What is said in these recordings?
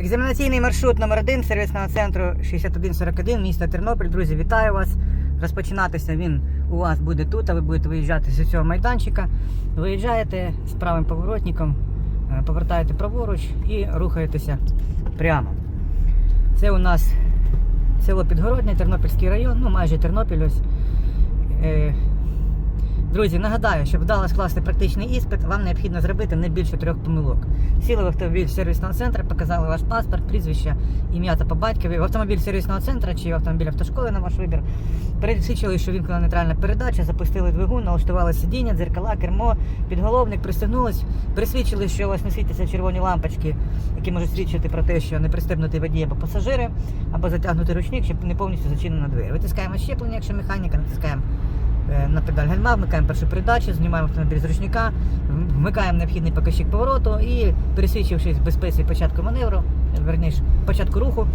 Екзаменаційний маршрут номер 1 сервісного центру 6141, місто Тернопіль. Друзі, вітаю вас. Розпочинатися він у вас буде тут, а ви будете виїжджати з цього майданчика. Виїжджаєте з правим поворотником, е, повертаєте праворуч і рухаєтеся прямо. Це у нас село Підгородне, Тернопільський район, ну майже Тернопіль ось. Друзі, нагадаю, щоб вдало скласти практичний іспит, вам необхідно зробити не більше трьох помилок. Сіли в автомобіль сервісного центру, показали ваш паспорт, прізвище, ім'я та по батькові, в автомобіль сервісного центру чи в автомобіль автошколи на ваш вибір. Пересвідчили, що вімкнена нейтральна передача, запустили двигун, налаштували сидіння, дзеркала, кермо, підголовник, пристегнулись, пересвідчили, що у вас не світяться червоні лампочки, які можуть свідчити про те, що не пристебнутий водій або пасажири, або затягнутий ручник, щоб не повністю зачинена двері. Витискаємо щеплення, якщо механіка, натискаємо на педаль гальма, вмикаємо першу передачу, знімаємо автомобіль з ручника, вмикаємо необхідний показчик повороту і, пересвідчившись в безпеці початку маневру, е, верніше, початку руху,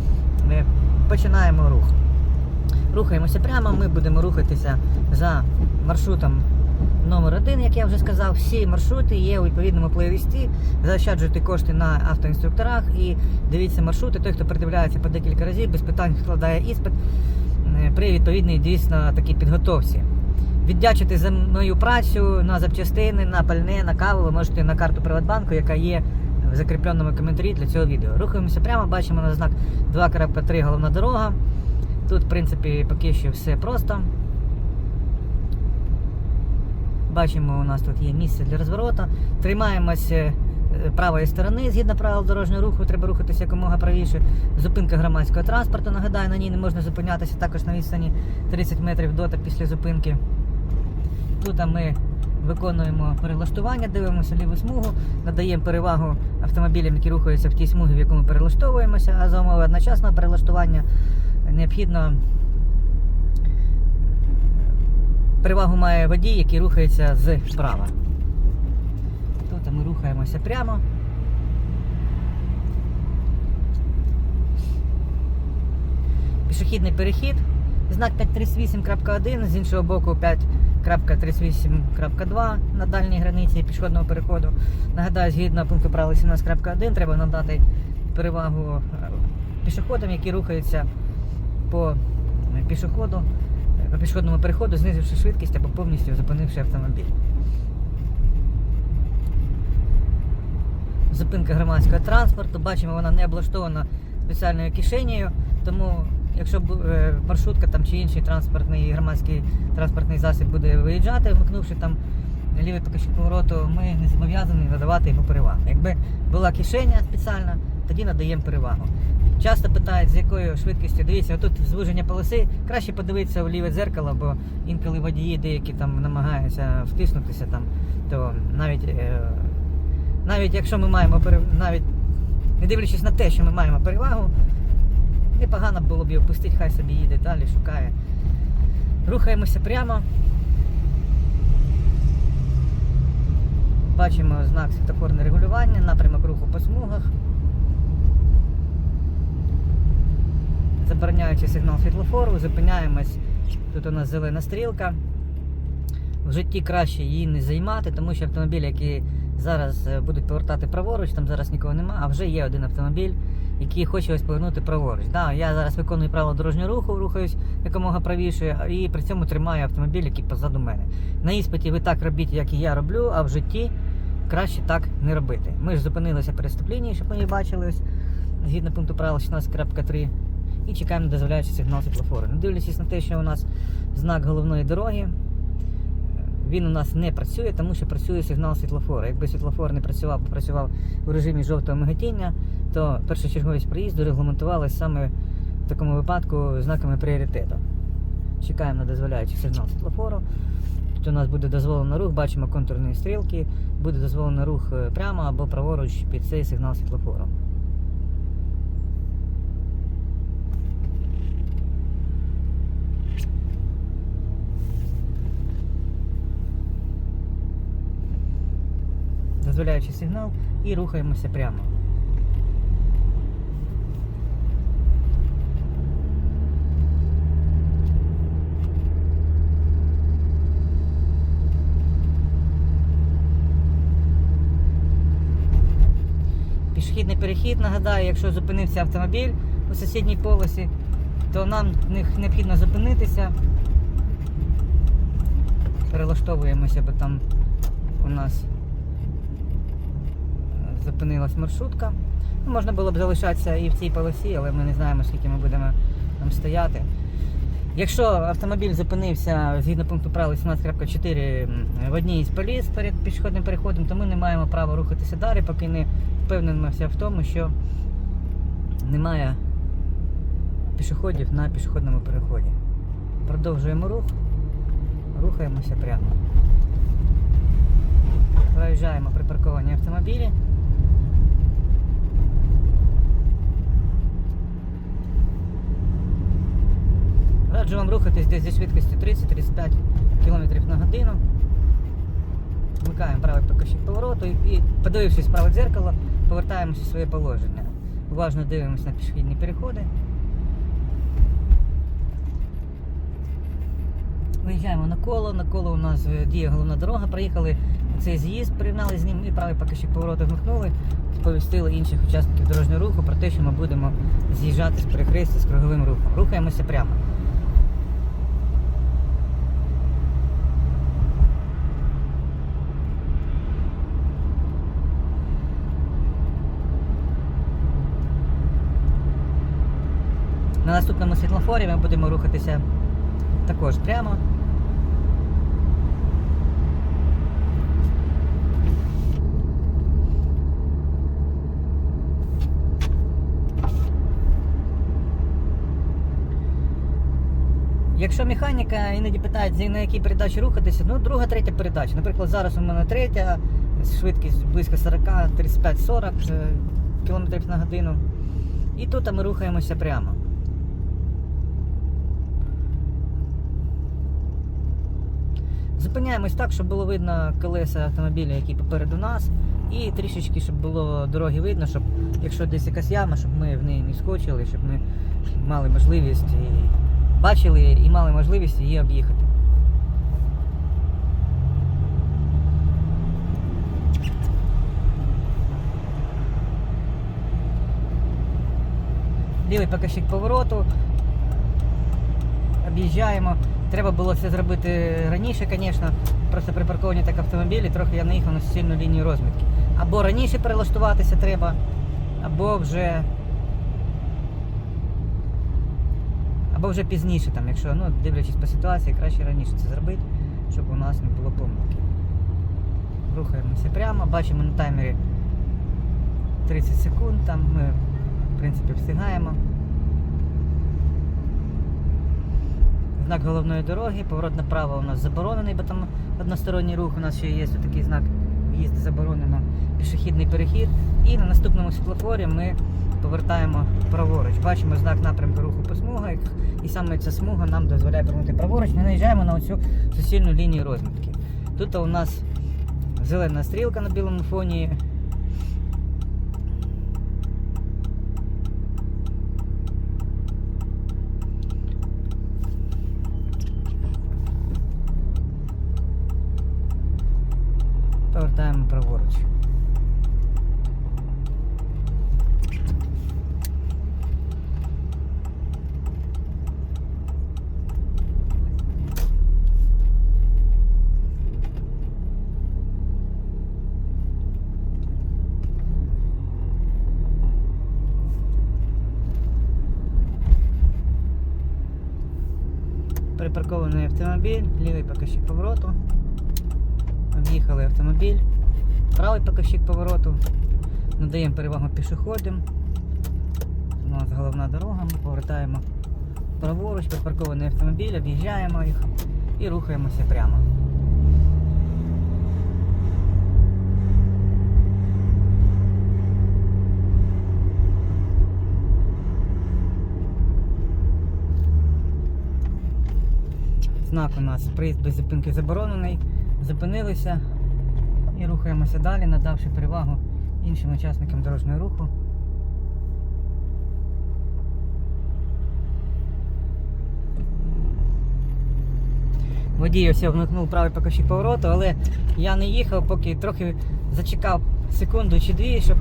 е, починаємо рух. Рухаємося прямо, ми будемо рухатися за маршрутом номер 1 як я вже сказав. Всі маршрути є у відповідному плейлисті. Заощаджуйте кошти на автоінструкторах і дивіться маршрути. Той, хто придивляється по декілька разів, без питань складає іспит е, при відповідній дійсно такій підготовці. Віддячити за мою працю на запчастини, на пальне, на каву ви можете на карту Приватбанку, яка є в закріпленому коментарі для цього відео. Рухаємося прямо, бачимо на знак 2.3 головна дорога. Тут, в принципі, поки що все просто. Бачимо, у нас тут є місце для розвороту. Тримаємося е, правої сторони, згідно правил дорожнього руху, треба рухатися якомога правіше. Зупинка громадського транспорту. Нагадаю, на ній не можна зупинятися також на відстані 30 метрів до та після зупинки. Тут ми виконуємо перелаштування, дивимося ліву смугу, надаємо перевагу автомобілям, які рухаються в тій смугі, в яку ми перелаштовуємося, а за умови одночасного перелаштування необхідно перевагу має водій, який рухається з справа. Тут ми рухаємося прямо. Пішохідний перехід. Знак 538.1, з іншого боку 5.38.2 на дальній границі пішохідного переходу. Нагадаю, згідно пункту правил 17.1 треба надати перевагу е, пішоходам, які рухаються по пішоходу, по пішохідному переходу, знизивши швидкість або повністю зупинивши автомобіль. Зупинка громадського транспорту. Бачимо, вона не облаштована спеціальною кишенею, тому якщо е, маршрутка там чи інший транспортний громадський транспортний засіб буде виїжджати, вмикнувши там лівий покажчик повороту, ми не зобов'язані надавати йому перевагу. Якби була кишеня спеціальна, тоді надаємо перевагу. Часто питають, з якою швидкістю. Дивіться, отут звуження полоси, краще подивитися в ліве дзеркало, бо інколи водії деякі там намагаються втиснутися там, то навіть. е, навіть якщо ми маємо навіть не дивлячись на те, що ми маємо перевагу, непогано було б її опустити, хай собі їде далі, шукає. Рухаємося прямо. Бачимо знак світофорне регулювання, напрямок руху по смугах. Забороняючи сигнал світлофору, зупиняємось. Тут у нас зелена стрілка. В житті краще її не займати, тому що автомобілі, які зараз е, будуть повертати праворуч, там зараз нікого нема, а вже є один автомобіль, який хоче ось повернути праворуч. Да, я зараз виконую правила дорожнього руху, рухаюсь якомога правіше, і при цьому тримаю автомобіль, який позаду мене. На іспиті ви так робіть, як і я роблю, а в житті краще так не робити. Ми ж зупинилися перед стоп-лінією, щоб ми її бачили згідно пункту правил 16.3. І чекаємо на дозволяючий сигнал світлофору. Не дивлячись на те, що у нас знак головної дороги, він у нас не працює, тому що працює сигнал світлофору. Якби світлофор не працював, працював у режимі жовтого миготіння, то першочерговість проїзду регламентувалась саме в такому випадку знаками пріоритету. Чекаємо на дозволяючий сигнал світлофору. Тут у нас буде дозволений рух, бачимо контурні стрілки, буде дозволений рух е, прямо або праворуч під цей сигнал світлофору. Дозволяючий сигнал і рухаємося прямо. Пішохідний перехід. Нагадаю, якщо зупинився автомобіль у сусідній полосі, то нам необхідно зупинитися. Перелаштовуємося, бо там у нас зупинилась маршрутка. Ну, Можна було б залишатися і в цій полосі, але ми не знаємо, скільки ми будемо там стояти. Якщо автомобіль зупинився згідно пункту правил 18.4 в одній із поліс перед пішохідним переходом, то ми не маємо права рухатися далі, поки не впевнимося в тому, що немає пішоходів на пішохідному переході. Продовжуємо рух, рухаємося прямо. Проїжджаємо припарковані автомобілі. Раджу вам рухатись десь зі швидкістю 30-35 км на годину. Вмикаємо правий покажчик повороту і, подивившись праве дзеркало, повертаємося в своє положення. Уважно дивимося на пішохідні переходи. Виїжджаємо на коло, на коло у нас е, діє головна дорога, проїхали цей з'їзд, порівняли з ним і правий покажчик повороту вмикнули, сповістили інших учасників дорожнього руху про те, що ми будемо з'їжджати з перехрестя з круговим рухом. Рухаємося прямо. На наступному світлофорі ми будемо рухатися також прямо. Якщо механіка іноді питають, на якій передачі рухатися, ну друга, третя передача. Наприклад, зараз у мене третя, швидкість близько 40, 35-40 км на годину. І тут ми рухаємося прямо. Зупиняємось так, щоб було видно колеса автомобіля, які попереду нас, і трішечки, щоб було дороги видно, щоб якщо десь якась яма, щоб ми в неї не скочили, щоб ми мали можливість і бачили і мали можливість її об'їхати. Лівий покажчик повороту. Об'їжджаємо. Треба було все зробити раніше, звісно. Просто припарковані так автомобілі, трохи я наїхав на суцільну лінію розмітки. Або раніше перелаштуватися треба, або вже. Або вже пізніше, там, якщо, ну, дивлячись по ситуації, краще раніше це зробити, щоб у нас не було помилки. Рухаємося прямо, бачимо на таймері 30 секунд, там ми, в принципі, встигаємо. Знак головної дороги, поворот направо у нас заборонений, бо там односторонній рух, у нас ще є такий знак в'їзд заборонено, пішохідний перехід. І на наступному світлофорі ми повертаємо праворуч. Бачимо знак напрямку руху по смугах, і саме ця смуга нам дозволяє повернути праворуч. Ми наїжджаємо на оцю суцільну лінію розмітки. Тут у нас зелена стрілка на білому фоні. Повертаємо праворуч. Припаркований автомобіль, лівий покажчик повороту. Об'їхали автомобіль, правий покажчик повороту. Надаємо перевагу пішоходам. У нас головна дорога, ми повертаємо праворуч, припаркований автомобіль, об'їжджаємо їх і рухаємося прямо. Знак у нас приїзд без зупинки заборонений. Зупинилися і рухаємося далі, надавши перевагу іншим учасникам дорожнього руху. Водій ось вмикнув правий покажчик повороту, але я не їхав, поки трохи зачекав секунду чи дві, щоб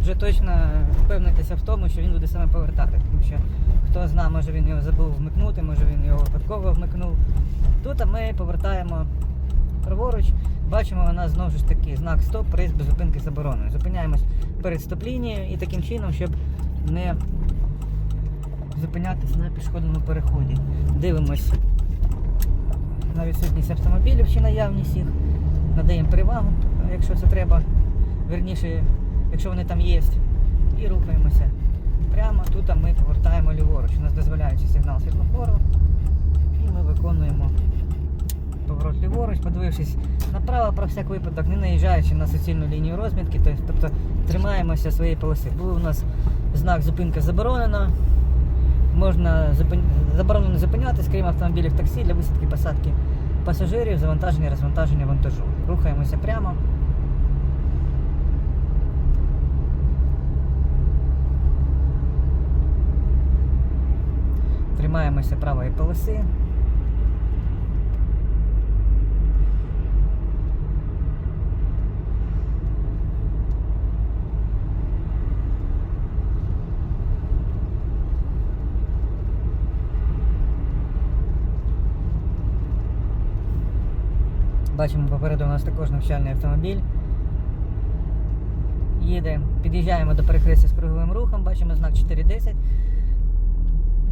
вже точно впевнитися в тому, що він буде саме повертати. Тому що хто знає, може він його забув вмикнути, може він його випадково вмикнув. Тут ми повертаємо праворуч, бачимо нас знову ж таки знак стоп, проїзд без зупинки заборонено. Зупиняємось перед стоп-лінією і таким чином, щоб не зупинятися на пішохідному переході. Дивимось на відсутність автомобілів чи наявність їх. Надаємо перевагу, якщо це треба. Верніше, якщо вони там є. І рухаємося прямо. Тут ми повертаємо ліворуч. У нас дозволяючий сигнал світлофору. І ми виконуємо поворот ліворуч, подивившись направо про всяк випадок, не наїжджаючи на суцільну лінію розмітки, тобто, тримаємося своєї полоси. Був у нас знак зупинка заборонена. Можна зупин... заборонено зупинятись, крім автомобілів таксі для висадки посадки пасажирів, завантаження, розвантаження вантажу. Рухаємося прямо. Тримаємося правої полоси. Бачимо, попереду у нас також навчальний автомобіль. Їде, під'їжджаємо до перехрестя з круговим рухом, бачимо знак 410,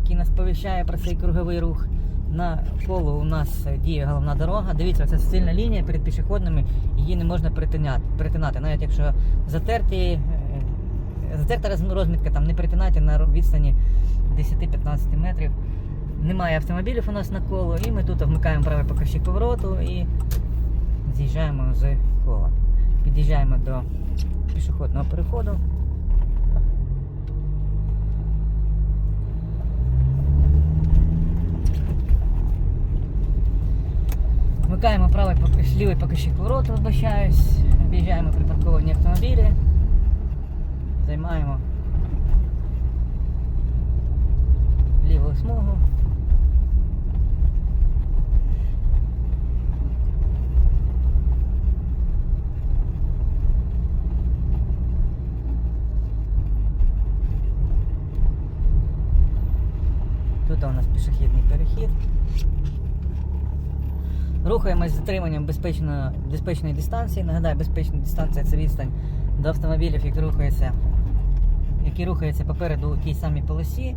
який нас повіщає про цей круговий рух. На колу у нас діє головна дорога. Дивіться, це сильна лінія перед пішохідними, її не можна перетинати. перетинати. Навіть якщо затерті, е, затерта розмітка, там не перетинайте на відстані 10-15 метрів. Немає автомобілів у нас на коло, і ми тут вмикаємо правий покажчик повороту і з'їжджаємо з кола. Під'їжджаємо до пішохідного переходу. Вмикаємо правий лівий покажчик повороту, вибачаюсь, об'їжджаємо припарковані автомобілі, займаємо ліву смугу. Тут у нас пішохідний перехід. Рухаємось з безпечно, безпечної дистанції. Нагадаю, безпечна дистанція це відстань до автомобілів, які рухаються, які рухаються попереду у тій самій полосі,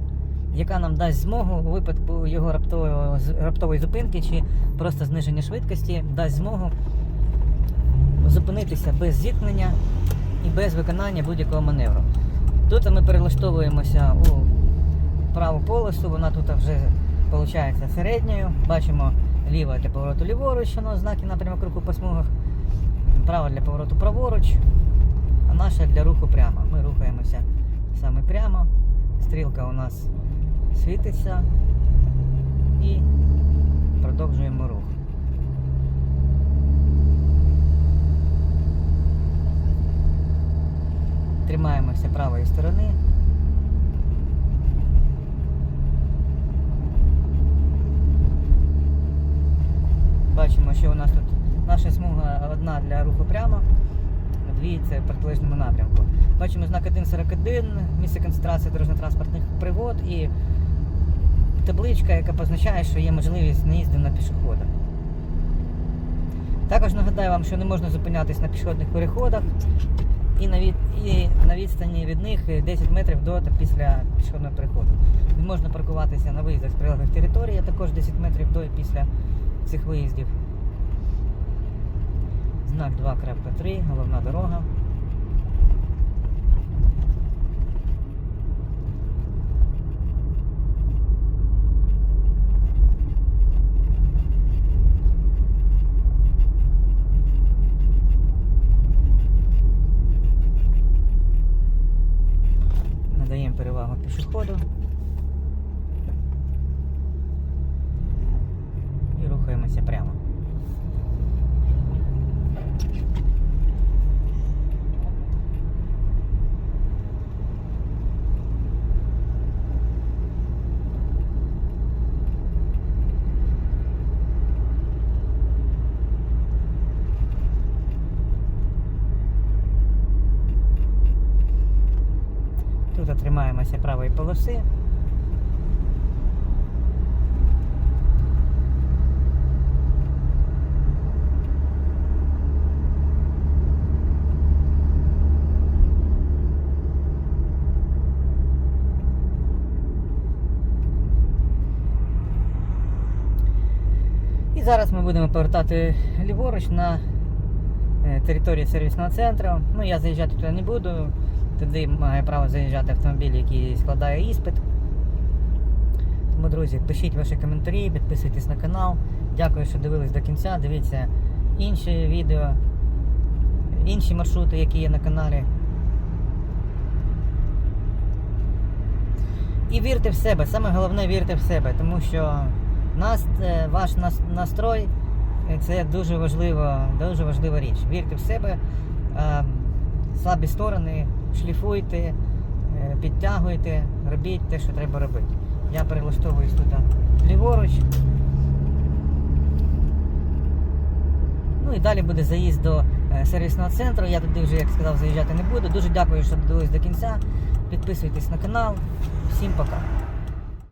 яка нам дасть змогу у випадку його раптової, раптової зупинки чи просто зниження швидкості, дасть змогу зупинитися без зіткнення і без виконання будь-якого маневру. Тут ми перелаштовуємося у праву полосу, вона тут вже виходить середньою. Бачимо ліва для повороту ліворуч, воно знаки напрямок руху по смугах, права для повороту праворуч, а наша для руху прямо. Ми рухаємося саме прямо. Стрілка у нас світиться і продовжуємо рух. Тримаємося правої сторони. Бачимо, що у нас тут наша смуга одна для руху прямо, дві це в протилежному напрямку. Бачимо знак 1.41, місце концентрації дорожньо-транспортних пригод і табличка, яка позначає, що є можливість наїзду на пішохода. Також нагадаю вам, що не можна зупинятись на пішохідних переходах і на, від, і на відстані від них 10 метрів до та після пішохідного переходу. Не можна паркуватися на виїздах з прилеглих територій, а також 10 метрів до і після цих виїздів. Знак 2.3, головна дорога. Тримаємося правої полоси. І зараз ми будемо повертати ліворуч на е, територію сервісного центру. Ну, я заїжджати туди не буду. Туди має право заїжджати автомобіль, який складає іспит. Тому, друзі, пишіть ваші коментарі, підписуйтесь на канал. Дякую, що дивились до кінця. Дивіться інші відео, інші маршрути, які є на каналі. І вірте в себе, саме головне вірте в себе, тому що нас, е, ваш настрой е, це дуже важлива, дуже важлива річ. Вірте в себе, е, слабі сторони, шліфуйте, е, підтягуйте, робіть те, що треба робити. Я перелаштовуюсь туди ліворуч. Ну і далі буде заїзд до е, сервісного центру. Я туди вже, як сказав, заїжджати не буду. Дуже дякую, що додивились до кінця. Підписуйтесь на канал. Всім пока.